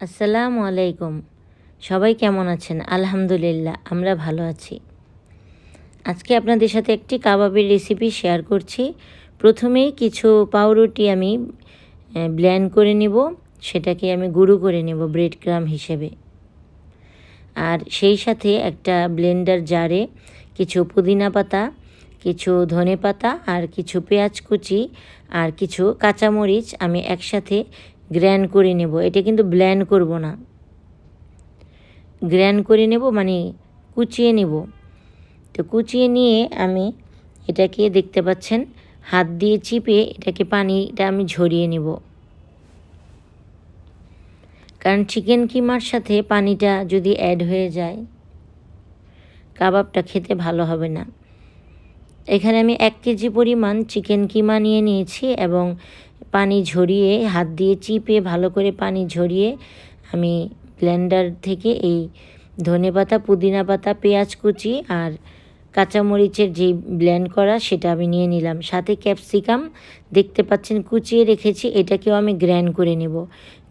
আসসালামু আলাইকুম। সবাই কেমন আছেন? আলহামদুলিল্লাহ, আমরা ভালো আছি। আজকে আপনাদের সাথে একটি কাবাবের রেসিপি শেয়ার করছি। প্রথমেই কিছু পাউরুটি আমি ব্ল্যান্ড করে নিব। সেটাকে আমি গুঁড়ো করে নেব ব্রেড ক্রাম হিসেবে। আর সেই সাথে একটা ব্লেন্ডার জারে কিছু পুদিনা পাতা, কিছু ধনে পাতা আর কিছু পেঁয়াজ কুচি আর কিছু কাঁচামরিচ আমি একসাথে গ্র্যান্ড করে নেব, এটা কিন্তু ব্ল্যান্ড করব না। গ্র্যান্ড করে নেব মানে কুচিয়ে নেব। তো কুচিয়ে নিয়ে আমি এটাকে দেখতে পাচ্ছেন, হাত দিয়ে চিপে এটাকে পানিটা আমি ঝরিয়ে নেব। কারণ চিকেন কিমার সাথে পানিটা যদি অ্যাড হয়ে যায়, কাবাবটা খেতে ভালো হবে না। এখানে আমি এক কেজি পরিমাণ চিকেন কিমা নিয়ে নিয়েছি এবং পানি ঝরিয়ে, হাত দিয়ে চিপে, ভালো করে পানি ঝরিয়ে আমি ব্লেন্ডার থেকে এই ধনে পাতা, পুদিনা পাতা, পেঁয়াজ কুচি আর কাঁচামরিচের যে ব্লেন্ড করা সেটা আমি নিয়ে নিলাম। সাথে ক্যাপসিকাম, দেখতে পাচ্ছেন কুচিয়ে রেখেছি, এটাকেও আমি গ্র্যান্ড করে নেব।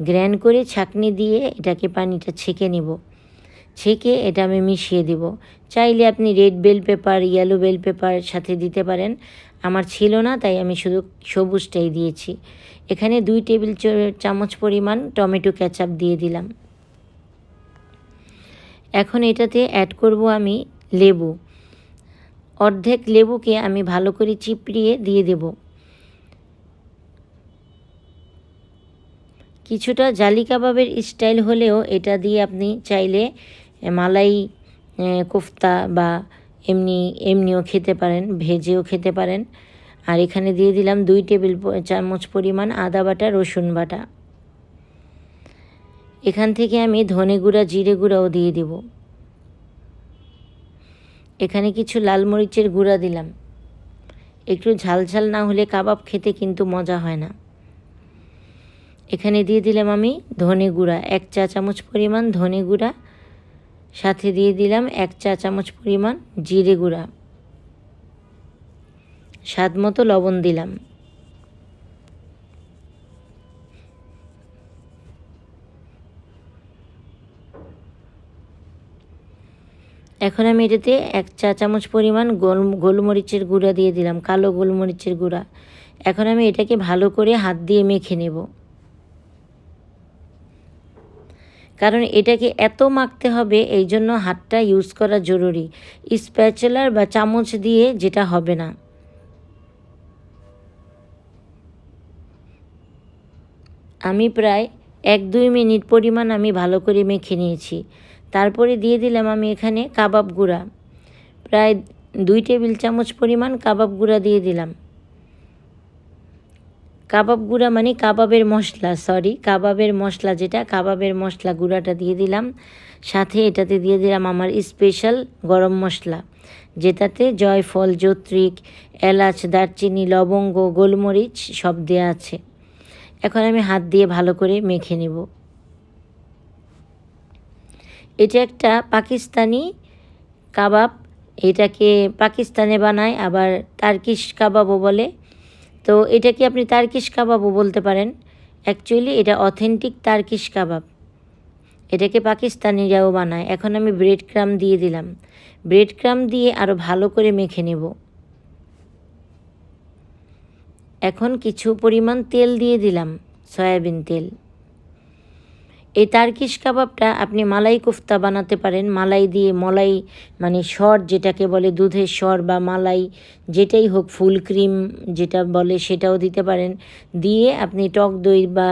গ্র্যান্ড করে ছাঁকনি দিয়ে এটাকে পানিটা ছেঁকে নেব। ছেঁকে এটা আমি মিশিয়ে দেব। চাইলে আপনি red bell pepper yellow bell pepper সাথে দিতে পারেন। আমার ছিল না, তাই আমি শুধু সবুজটাই দিয়েছি। এখানে দুই টেবিল চামচ পরিমাণ টমেটো ক্যাচাপ দিয়ে দিলাম। এখন এটাতে অ্যাড করব আমি লেবু। অর্ধেক লেবুকে আমি ভালো করে চিপড়িয়ে দিয়ে দেব। কিছুটা জালি কাবাবের স্টাইল হলেও এটা দিয়ে আপনি চাইলে মালাই কোফতা বা এমনি, এমনিও খেতে পারেন, ভেজেও খেতে পারেন। আর এখানে দিয়ে দিলাম দুই টেবিল চামচ পরিমাণ আদা বাটা, রসুন বাটা। এখান থেকে আমি ধনে গুঁড়া, জিরে গুঁড়াও দিয়ে দেব। এখানে কিছু লাল মরিচের গুঁড়া দিলাম। একটু ঝাল ঝাল না হলে কাবাব খেতে কিন্তু মজা হয় না। এখানে দিয়ে দিলাম আমি ধনে গুঁড়া, এক চা চামচ পরিমাণ ধনে গুঁড়া সাথে দিয়ে দিলাম এক চা চামচ পরিমাণ জিরে গুঁড়া। স্বাদ মতো লবণ দিলাম। এখন আমি এটাতে এক চা চামচ পরিমাণ গোল, গোলমরিচের গুঁড়া দিয়ে দিলাম, কালো গোলমরিচের গুঁড়া। এখন আমি এটাকে ভালো করে হাত দিয়ে মেখে নেব। কারণ এটাকে এত মাখতে হবে, এই জন্য হাতটা ইউজ করা জরুরি। স্প্যাচেলার বা চামচ দিয়ে যেটা হবে না। আমি প্রায় এক দুই মিনিট পরিমাণ আমি ভালো করে মেখে নিয়েছি। তারপরে দিয়ে দিলাম আমি এখানে কাবাব গুঁড়া। প্রায় দুই টেবিল চামচ পরিমাণ কাবাব গুঁড়া দিয়ে দিলাম। কাবাব গুঁড়া মানে কাবাবের মশলা সরি কাবাবের মশলা যেটা, কাবাবের মশলা গুঁড়াটা দিয়ে দিলাম। সাথে এটাতে দিয়ে দিলাম আমার স্পেশাল গরম মশলা, যেটাতে জয়ফল, যত্রিক, এলাচ, দারচিনি, লবঙ্গ, গোলমরিচ সব দেওয়া আছে। এখন আমি হাত দিয়ে ভালো করে মেখে নেব। এটা একটা পাকিস্তানি কাবাব, এটাকে পাকিস্তানে বানায়, আবার তার্কিশ কাবাবও বলে। তো এটা কি আপনি তার্কিশ কাবাবও বলতে পারেন? অ্যাকচুয়ালি এটা অথেন্টিক তার্কিশ কাবাব। এটাকে পাকিস্তানিরাও বানায়। এখন আমি ব্রেড ক্রাম দিয়ে দিলাম। ব্রেড ক্রাম দিয়ে আরও ভালো করে মেখে নেব। এখন কিছু পরিমাণ তেল দিয়ে দিলাম, সয়াবিন তেল। এই তার্কিশ কাবাবটা আপনি মালাই কোফতা বানাতে পারেন। মালাই দিয়ে মলাই মানে স্বর যেটাকে বলে দুধের স্বর বা মালাই, যেটাই হোক ফুল ক্রিম যেটা বলে সেটাও দিতে পারেন। দিয়ে আপনি টক দই বা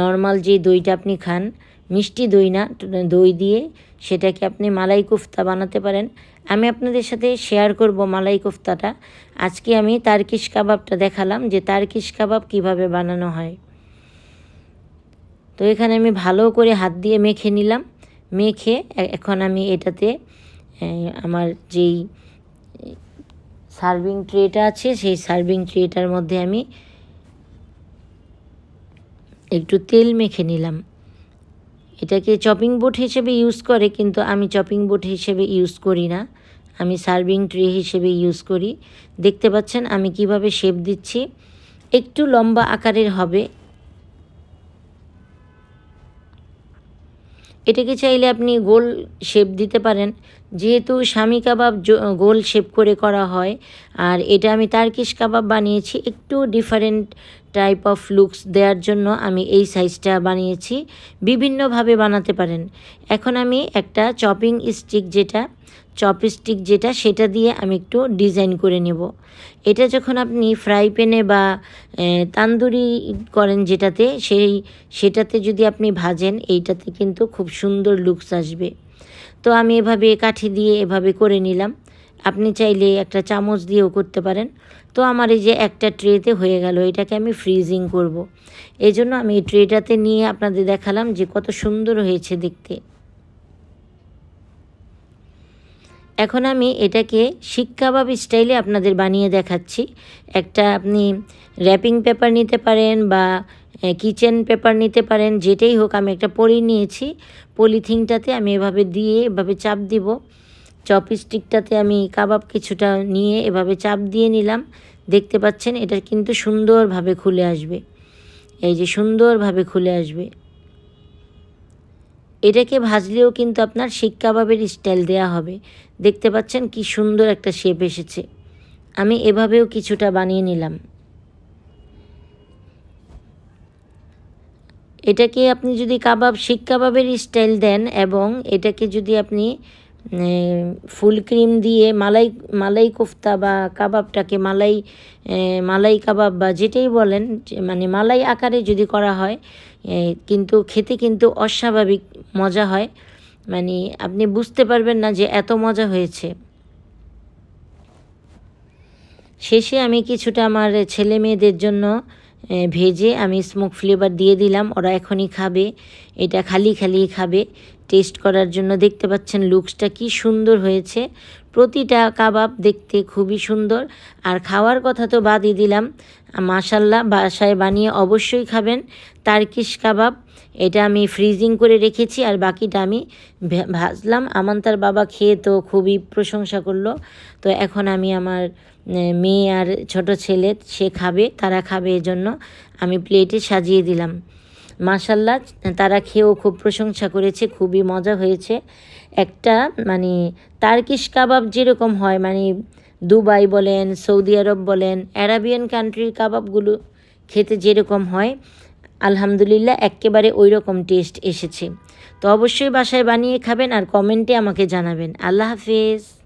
নর্মাল যে দইটা আপনি খান, মিষ্টি দই না, দই দিয়ে সেটাকে আপনি মালাই কোফতা বানাতে পারেন। আমি আপনাদের সাথে শেয়ার করব মালাই কোফতাটা। আজকে আমি তার্কিশ কাবাবটা দেখালাম যে তার্কিশ কাবাব কীভাবে বানানো হয়। তো এখানে আমি ভালো করে হাত দিয়ে মেখে নিলাম। মেখে এখন আমি এটাতে আমার যেই সার্ভিং ট্রেটা আছে, সেই সার্ভিং ট্রেটার মধ্যে আমি একটু তেল মেখে নিলাম। এটাকে চপিং বোর্ড হিসেবে ইউজ করে, কিন্তু আমি চপিং বোর্ড হিসেবে ইউজ করি না। আমি সার্ভিং ট্রে হিসেবে ইউজ করি। দেখতে পাচ্ছেন আমি কীভাবে শেপ দিচ্ছি। একটু লম্বা আকারের হবে। এটাকে চাইলে আপনি গোল শেপ দিতে পারেন। যেহেতু স্বামী কাবাব গোল শেপ করে করা হয়, আর এটা আমি তার্কিশ কাবাব বানিয়েছি একটু ডিফারেন্ট টাইপ অফ লুকস দেওয়ার জন্য আমি এই সাইজটা বানিয়েছি। বিভিন্নভাবে বানাতে পারেন। এখন আমি একটা চপিং স্টিক যেটা চপস্টিক যেটা, সেটা দিয়ে আমি একটু ডিজাইন করে নেব। এটা যখন আপনি ফ্রাই প্যানে বা তান্দুরি করেন যেটাতে, সেই, সেটাতে যদি আপনি ভাজেন, এইটাতে কিন্তু খুব সুন্দর লুকস আসবে। তো আমি এভাবে কাঠি দিয়ে এভাবে করে নিলাম। আপনি চাইলে একটা চামচ দিয়েও করতে পারেন। তো আমার এই যে একটা ট্রেতে হয়ে গেল, এটাকে আমি ফ্রিজিং করব। এই জন্য আমি এই ট্রেটাতে নিয়ে আপনাদের দেখালাম যে কত সুন্দর হয়েছে দেখতে। এখন আমি এটাকে শিক কাবাব স্টাইলে আপনাদের বানিয়ে দেখাচ্ছি। একটা আপনি র্যাপিং পেপার নিতে পারেন বা কিচেন পেপার নিতে পারেন, যেটাই হোক আমি একটা পলি নিয়েছি। পলিথিনটাতে আমি এভাবে দিয়ে এভাবে চাপ দিব। চপস্টিকটাতে আমি কাবাব কিছুটা নিয়ে এভাবে চাপ দিয়ে নিলাম। দেখতে পাচ্ছেন এটা কিন্তু সুন্দরভাবে খুলে আসবে। এই যে সুন্দরভাবে খুলে আসবে। এটাকে ভাজলেও কিন্তু আপনার শিক কাবাবের স্টাইল দেয়া হবে। দেখতে পাচ্ছেন কি সুন্দর একটা শেপ এসেছে। আমি এভাবেও কিছুটা বানিয়ে নিলাম। এটাকে আপনি যদি কাবাব, শিক কাবাবের স্টাইল দেন এবং এটাকে যদি আপনি ফুল ক্রিম দিয়ে মালাই মালাই কোফতা বা কাবাবটাকে মালাই মালাই কাবাব বা যেটাই বলেন মানে মালাই আকারে যদি করা হয় কিন্তু খেতে কিন্তু অস্বাভাবিক মজা হয়। মানে আপনি বুঝতে পারবেন না যে এত মজা হয়েছে। শেষে আমি কিছুটা আমার ছেলে মেয়েদের জন্য ভেজে আমি স্মোক ফ্লেভার দিয়ে দিলাম। ওরা এখনই খাবে। এটা খালি খালি খাবে। টেস্ট করার জন্য দেখতে পাচ্ছেন লুকসটা কি সুন্দর হয়েছে। প্রতিটা কাবাব দেখতে খুবই সুন্দর। আর খাওয়ার কথা তো বাদই দিলাম। মাশাল্লাহ বাসায় বানিয়ে অবশ্যই খাবেন। তার্কিশ কাবাব, এটা আমি ফ্রিজিং করে রেখেছি আর বাকিটা আমি ভাজলাম। আমান তার বাবা খেয়ে তো খুবই প্রশংসা করল। তো এখন আমি আমার মেয়ে আর ছোট ছেলে, সে খাবে, তারা খাবে এজন্য। আমি প্লেটে সাজিয়ে দিলাম। মাশাল্লাহ, তারা খেয়েও খুব প্রশংসা করেছে, খুবই মজা হয়েছে। একটা মানে তার্কিশ কাবাব যেরকম হয় মানে দুবাই বলেন, সৌদি আরব বলেন, অ্যারাবিয়ান কান্ট্রির কাবাবগুলো খেতে যেরকম হয়, আলহামদুলিল্লাহ একেবারে ওই রকম টেস্ট এসেছে। তো অবশ্যই বাসায় বানিয়ে খাবেন আর কমেন্টে আমাকে জানাবেন। আল্লাহ হাফেজ।